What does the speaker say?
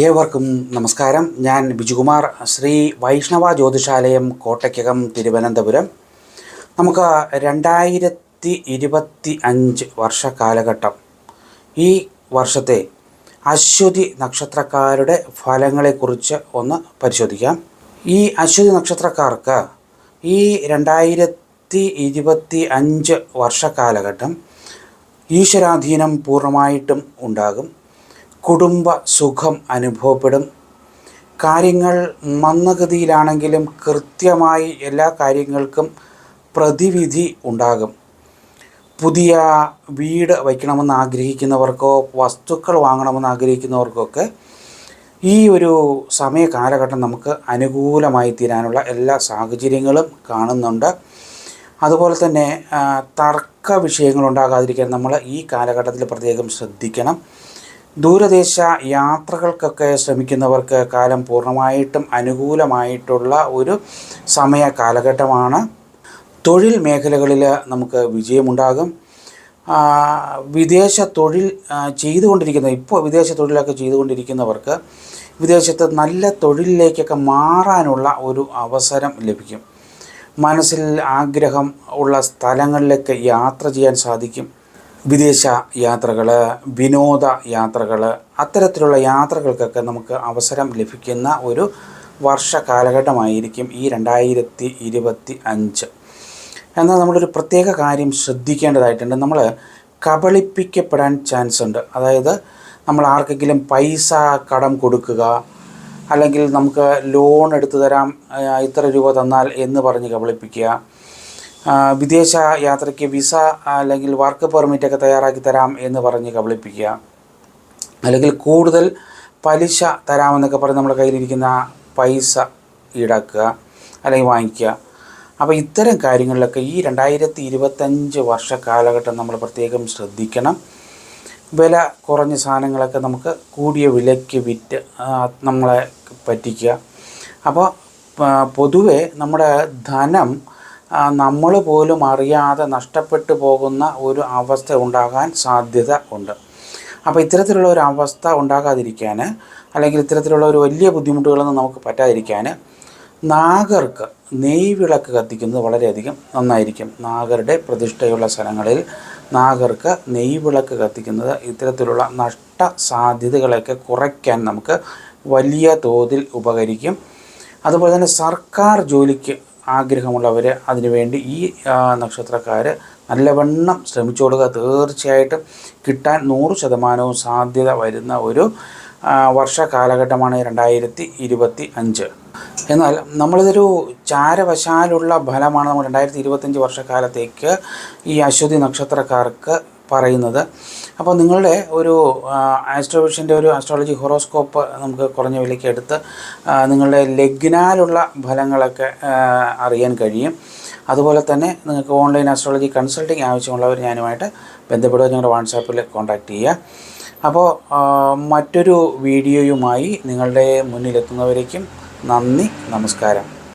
ഏവർക്കും നമസ്കാരം. ഞാൻ ബിജുകുമാർ. ശ്രീ വൈഷ്ണവ ജ്യോതിഷാലയം കോട്ടയ്ക്കകം തിരുവനന്തപുരം. നമുക്ക് രണ്ടായിരത്തി ഇരുപത്തി അഞ്ച് വർഷ കാലഘട്ടം. ഈ വർഷത്തെ അശ്വതി നക്ഷത്രക്കാരുടെ ഫലങ്ങളെക്കുറിച്ച് ഒന്ന് പരിശോധിക്കാം. ഈ അശ്വതി നക്ഷത്രക്കാർക്ക് ഈ രണ്ടായിരത്തി ഇരുപത്തി അഞ്ച് വർഷ കാലഘട്ടം ഈശ്വരാധീനം പൂർണമായിട്ടും ഉണ്ടാകും. കുടുംബ സുഖം അനുഭവപ്പെടും. കാര്യങ്ങൾ മന്ദഗതിയിലാണെങ്കിലും കൃത്യമായി എല്ലാ കാര്യങ്ങൾക്കും പ്രതിവിധി ഉണ്ടാകും. പുതിയ വീട് വയ്ക്കണമെന്ന് ആഗ്രഹിക്കുന്നവർക്കോ വസ്തുക്കൾ വാങ്ങണമെന്ന് ആഗ്രഹിക്കുന്നവർക്കൊക്കെ ഈ ഒരു സമയ കാലഘട്ടം നമുക്ക് അനുകൂലമായി തീരാനുള്ള എല്ലാ സാഹചര്യങ്ങളും കാണുന്നുണ്ട്. അതുപോലെ തന്നെ തർക്ക വിഷയങ്ങൾ ഉണ്ടാകാതിരിക്കാൻ നമ്മൾ ഈ കാലഘട്ടത്തിൽ പ്രത്യേകം ശ്രദ്ധിക്കണം. ദൂരദേശ യാത്രകൾക്കൊക്കെ ശ്രമിക്കുന്നവർക്ക് കാലം പൂർണമായിട്ടും അനുകൂലമായിട്ടുള്ള ഒരു സമയ കാലഘട്ടമാണ്. തൊഴിൽ മേഖലകളിൽ നമുക്ക് വിജയമുണ്ടാകും. വിദേശ തൊഴിൽ ചെയ്തുകൊണ്ടിരിക്കുന്ന ഇപ്പോൾ വിദേശ തൊഴിലൊക്കെ ചെയ്തുകൊണ്ടിരിക്കുന്നവർക്ക് വിദേശത്ത് നല്ല തൊഴിലിലേക്കൊക്കെ മാറാനുള്ള ഒരു അവസരം ലഭിക്കും. മനസ്സിൽ ആഗ്രഹം ഉള്ള സ്ഥലങ്ങളിലേക്ക് യാത്ര ചെയ്യാൻ സാധിക്കും. വിദേശ യാത്രകൾ വിനോദ യാത്രകൾ അത്തരത്തിലുള്ള യാത്രകൾക്കൊക്കെ നമുക്ക് അവസരം ലഭിക്കുന്ന ഒരു വർഷ കാലഘട്ടമായിരിക്കും ഈ രണ്ടായിരത്തി ഇരുപത്തി അഞ്ച്. എന്നാൽ നമ്മളൊരു പ്രത്യേക കാര്യം ശ്രദ്ധിക്കേണ്ടതായിട്ടുണ്ട്. നമ്മൾ കബളിപ്പിക്കപ്പെടാൻ ചാൻസ് ഉണ്ട് അതായത് നമ്മൾ ആർക്കെങ്കിലും പൈസ കടം കൊടുക്കുക അല്ലെങ്കിൽ നമുക്ക് ലോൺ എടുത്തു തരാം ഇത്ര രൂപ തന്നാൽ എന്ന് പറഞ്ഞ് കബളിപ്പിക്കുക വിദേശ യാത്രയ്ക്ക് വിസ അല്ലെങ്കിൽ വർക്ക് പെർമിറ്റൊക്കെ തയ്യാറാക്കി തരാം എന്ന് പറഞ്ഞ് കബളിപ്പിക്കുക. അല്ലെങ്കിൽ കൂടുതൽ പലിശ തരാമെന്നൊക്കെ പറഞ്ഞ് നമ്മുടെ കയ്യിലിരിക്കുന്ന പൈസ ഈടാക്കുക അല്ലെങ്കിൽ വാങ്ങിക്കുക. അപ്പോൾ ഇത്തരം കാര്യങ്ങളിലൊക്കെ ഈ രണ്ടായിരത്തി ഇരുപത്തഞ്ച് വർഷ കാലഘട്ടം നമ്മൾ പ്രത്യേകം ശ്രദ്ധിക്കണം. വില കുറഞ്ഞ സാധനങ്ങളൊക്കെ നമുക്ക് കൂടിയ വിലയ്ക്ക് വിറ്റ് നമ്മളെ പറ്റിക്കുക. അപ്പോൾ പൊതുവേ നമ്മുടെ ധനം നമ്മൾ പോലും അറിയാതെ നഷ്ടപ്പെട്ടു പോകുന്ന ഒരു അവസ്ഥ ഉണ്ടാകാൻ സാധ്യത ഉണ്ട്. അപ്പോൾ ഇത്തരത്തിലുള്ള ഒരു അവസ്ഥ ഉണ്ടാകാതിരിക്കാൻ അല്ലെങ്കിൽ ഇത്തരത്തിലുള്ള ഒരു വലിയ ബുദ്ധിമുട്ടുകളൊന്നും നമുക്ക് പറ്റാതിരിക്കാൻ നാഗർക്ക് നെയ്വിളക്ക് കത്തിക്കുന്നത് വളരെയധികം നന്നായിരിക്കും. നാഗരുടെ പ്രതിഷ്ഠയുള്ള സ്ഥലങ്ങളിൽ നാഗർക്ക് നെയ്വിളക്ക് കത്തിക്കുന്നത് ഇത്തരത്തിലുള്ള നഷ്ട സാധ്യതകളൊക്കെ കുറയ്ക്കാൻ നമുക്ക് വലിയ തോതിൽ ഉപകരിക്കും. അതുപോലെ തന്നെ സർക്കാർ ജോലിക്ക് ആഗ്രഹമുള്ളവർ അതിനുവേണ്ടി ഈ നക്ഷത്രക്കാർ നല്ലവണ്ണം ശ്രമിച്ചു കൊടുക്കുക തീർച്ചയായിട്ടും കിട്ടാൻ നൂറ് ശതമാനവും സാധ്യത വരുന്ന ഒരു വർഷ കാലഘട്ടമാണ് രണ്ടായിരത്തി ഇരുപത്തി അഞ്ച് എന്നാൽ നമ്മളിതൊരു ചാരവശാലുള്ള ഫലമാണ് നമ്മൾ രണ്ടായിരത്തി ഇരുപത്തഞ്ച് വർഷക്കാലത്തേക്ക് ഈ അശ്വതി നക്ഷത്രക്കാർക്ക് പറയുന്നത്. അപ്പോൾ നിങ്ങളുടെ ഒരു ആസ്ട്രോവിഷന്റെ ഒരു ആസ്ട്രോളജി ഹൊറോസ്കോപ്പ് നമുക്ക് കുറഞ്ഞ വിലയ്ക്ക് എടുത്ത് നിങ്ങളുടെ ലഗ്നാലുള്ള ഫലങ്ങളൊക്കെ അറിയാൻ കഴിയും. അതുപോലെ തന്നെ നിങ്ങൾക്ക് ഓൺലൈൻ ആസ്ട്രോളജി കൺസൾട്ടിങ് ആവശ്യമുള്ളവർ ഞാനുമായിട്ട് ബന്ധപ്പെടുക. ഞങ്ങളുടെ വാട്സാപ്പിൽ കോൺടാക്റ്റ് ചെയ്യുക. അപ്പോൾ മറ്റൊരു വീഡിയോയുമായി നിങ്ങളുടെ മുന്നിലെത്തുന്നവരേക്കും നന്ദി നമസ്കാരം.